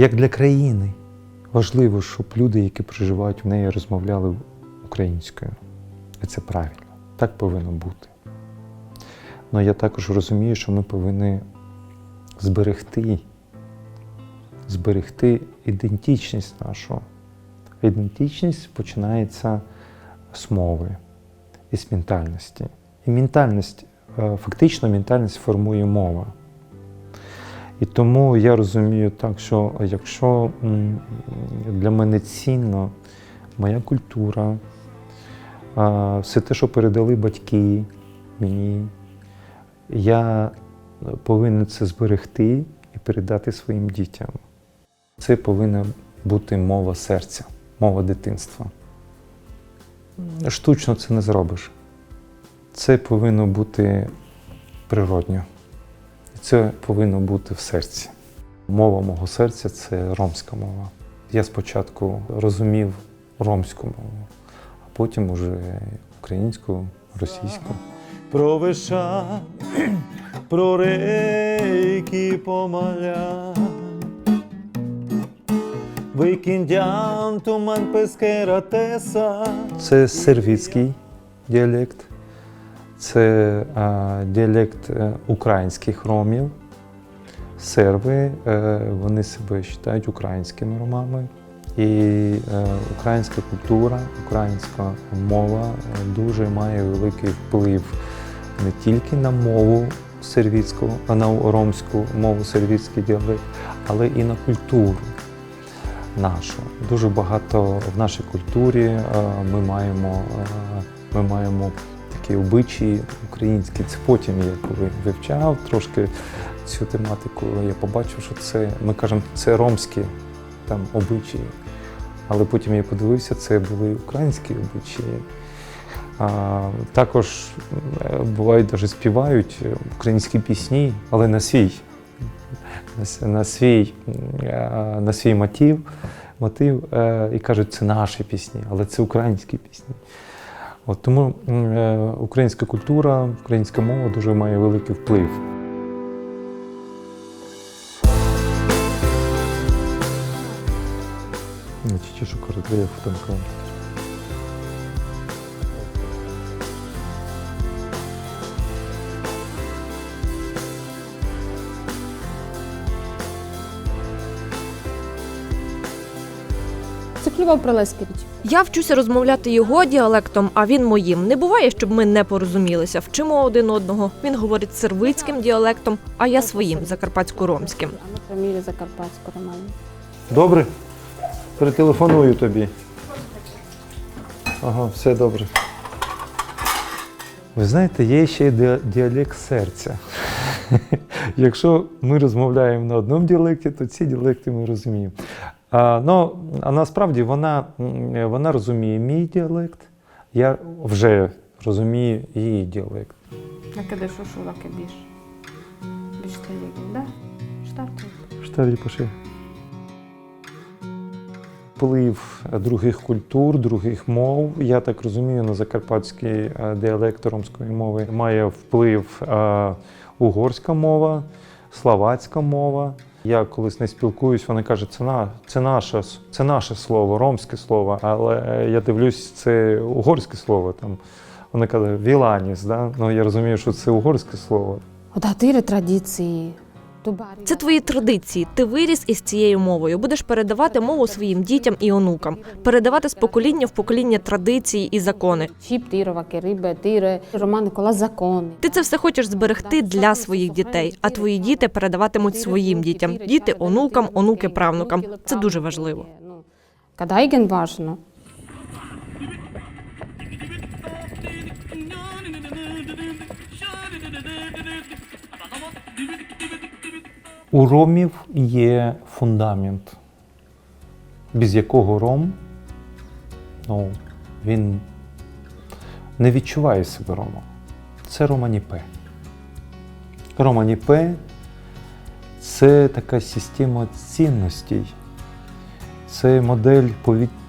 як для країни важливо, щоб люди, які проживають в неї, розмовляли українською. І це правильно. Так повинно бути. Але я також розумію, що ми повинні зберегти, зберегти ідентичність нашу. Ідентичність починається з мови і з ментальності. І ментальність, е, фактично, ментальність формує мова. І тому я розумію так, що якщо для мене цінно моя культура, все те, що передали батьки мені, я повинен це зберегти і передати своїм дітям. Це повинна бути мова серця, мова дитинства. Штучно це не зробиш. Це повинно бути природньо. Це повинно бути в серці. Мова мого серця це ромська мова. Я спочатку розумів ромську мову, а потім уже українську, російську. Про виша, про рейки помаля. Викіндян туман пескера теса. Це сервіцький діалект, це діалект е, українських ромів. Серби, е, вони себе вважають українськими ромами. І е, українська культура, українська мова е, дуже має великий вплив не тільки на мову сервіцьку, на ромську мову сервіцький діалект, але і на культуру нашу. Дуже багато в нашій культурі е, ми маємо, е, ми маємо такі обичаї українські. Це потім я коли вивчав трошки цю тематику, я побачив, що це, ми кажемо, це ромські там обичаї. Але потім я подивився, це були українські обичаї. А, також е, бувають навіть співають українські пісні, але на свій, на свій, е, на свій мотив, мотив е, і кажуть, це наші пісні, але це українські пісні. От тому е, українська культура, українська мова дуже має великий вплив. Значить, що коротко, фотонком. Це Клівав Я вчуся розмовляти його діалектом, а він моїм. Не буває, щоб ми не порозумілися. Вчимо один одного. Він говорить сервицьким діалектом, а я своїм закарпатсько-ромським. Добре? Перетелефоную тобі. Ага, все добре. Ви знаєте, є ще й діалект серця. Якщо ми розмовляємо на одному діалекті, то ці діалекти ми розуміємо. А, ну, а насправді вона, вона розуміє мій діалект, я вже розумію її діалект. А куди що шула більш? Більш телегін, да? Штарту. Штарі пиши. Вплив других культур, других мов. Я так розумію, на закарпатський е, діалект ромської мови має вплив е, угорська мова, словацька мова. Я колись не спілкуюсь, вони кажуть, це, на, це, наше, це наше слово, ромське слово, але е, я дивлюсь, це угорське слово. Там. Вони кажуть, віланіс, да? ну, я розумію, що це угорське слово. Одатири традиції. Це твої традиції. Ти виріс із цією мовою. Будеш передавати мову своїм дітям і онукам, передавати з покоління в покоління традиції і закони. Ти це все хочеш зберегти для своїх дітей, а твої діти передаватимуть своїм дітям, діти онукам, онуки правнукам. Це дуже важливо. Кадайген важно. У ромів є фундамент, без якого ром ну, він не відчуває себе ромом. Це романіпе. Романіпе це така система цінностей, це модель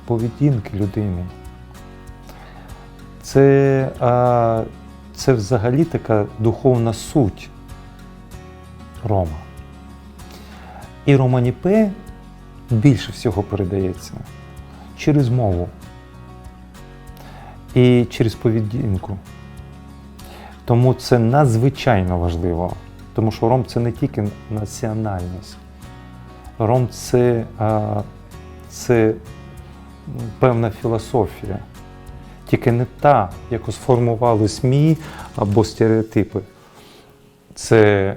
поведінки людини. Це, а, це взагалі така духовна суть Рома. І Романіпе більше всього передається через мову і через поведінку. Тому це надзвичайно важливо, тому що ром це не тільки національність. Ром це, це певна філософія, тільки не та, яку сформували СМІ або стереотипи. Це,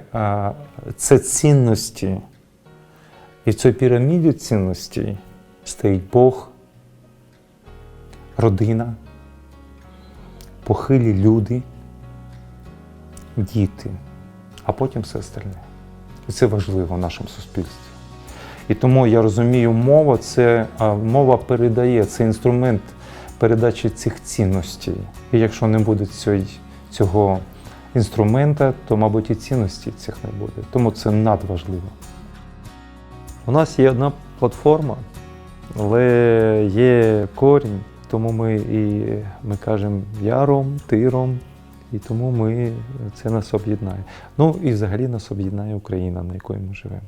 це цінності. І в цій піраміді цінностей стоїть Бог, родина, похилі люди, діти, а потім все остальне. І це важливо в нашому суспільстві. І тому я розумію, мова це мова передає, це інструмент передачі цих цінностей. І якщо не буде цього, інструмента, то, мабуть, і цінностей цих не буде. Тому це надважливо. У нас є одна платформа, але є корінь, тому ми і ми кажемо я ром, ти ром, і тому ми це нас об'єднає. Ну і взагалі нас об'єднає Україна, на якої ми живемо.